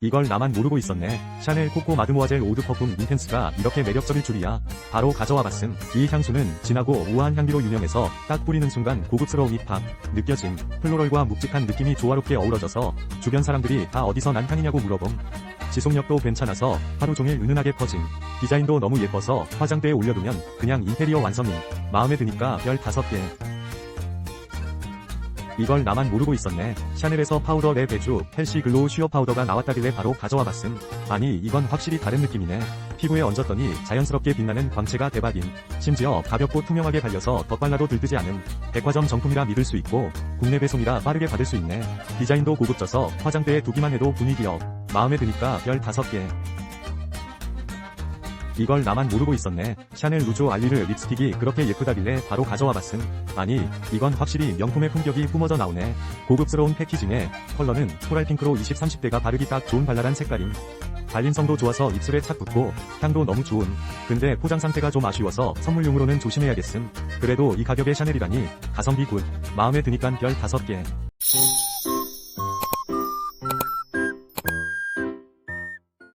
이걸 나만 모르고 있었네. 샤넬 코코 마드모아젤 오드 퍼퓸 인텐스가 이렇게 매력적일 줄이야. 바로 가져와 봤음. 이 향수는 진하고 우아한 향기로 유명해서 딱 뿌리는 순간 고급스러움이 팍 느껴짐. 플로럴과 묵직한 느낌이 조화롭게 어우러져서 주변 사람들이 다 어디서 난 향이냐고 물어봄. 지속력도 괜찮아서 하루 종일 은은하게 퍼짐. 디자인도 너무 예뻐서 화장대에 올려두면 그냥 인테리어 완성임. 마음에 드니까 15개. 이걸 나만 모르고 있었네. 샤넬에서 파우더 내 배주 헬시 글로우 쉬어 파우더가 나왔다길래 바로 가져와 봤음. 아니 이건 확실히 다른 느낌이네. 피부에 얹었더니 자연스럽게 빛나는 광채가 대박임. 심지어 가볍고 투명하게 발려서 덧발라도 들뜨지 않음. 백화점 정품이라 믿을 수 있고 국내 배송이라 빠르게 받을 수 있네. 디자인도 고급져서 화장대에 두기만 해도 분위기업. 마음에 드니까 15개. 이걸 나만 모르고 있었네. 샤넬 루조 알리르 립스틱이 그렇게 예쁘다길래 바로 가져와 봤음. 아니, 이건 확실히 명품의 품격이 뿜어져 나오네. 고급스러운 패키징에 컬러는 코랄 핑크로 20, 30대가 바르기 딱 좋은 발랄한 색깔임. 발림성도 좋아서 입술에 착 붙고 향도 너무 좋은. 근데 포장 상태가 좀 아쉬워서 선물용으로는 조심해야겠음. 그래도 이 가격에 샤넬이라니 가성비 굿. 마음에 드니깐 별 5개.